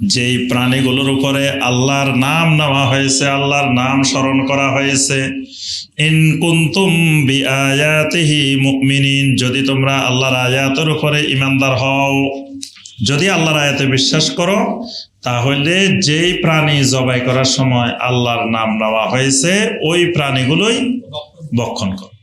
যেই প্রাণীগুলোর উপরে আল্লাহর নাম নেওয়া হয়েছে, আল্লাহর নাম স্মরণ করা হয়েছে, ইন বি আয়াতিহি মুমিনিন, যদি তোমরা আল্লাহর আয়াতের উপরে ইমানদার হও, যদি আল্লাহর আয়াতে বিশ্বাস করো, তাহলে যেই প্রাণী জবাই করার সময় আল্লাহর নাম নেওয়া হয়েছে, ওই প্রাণীগুলোই ভক্ষণ করো।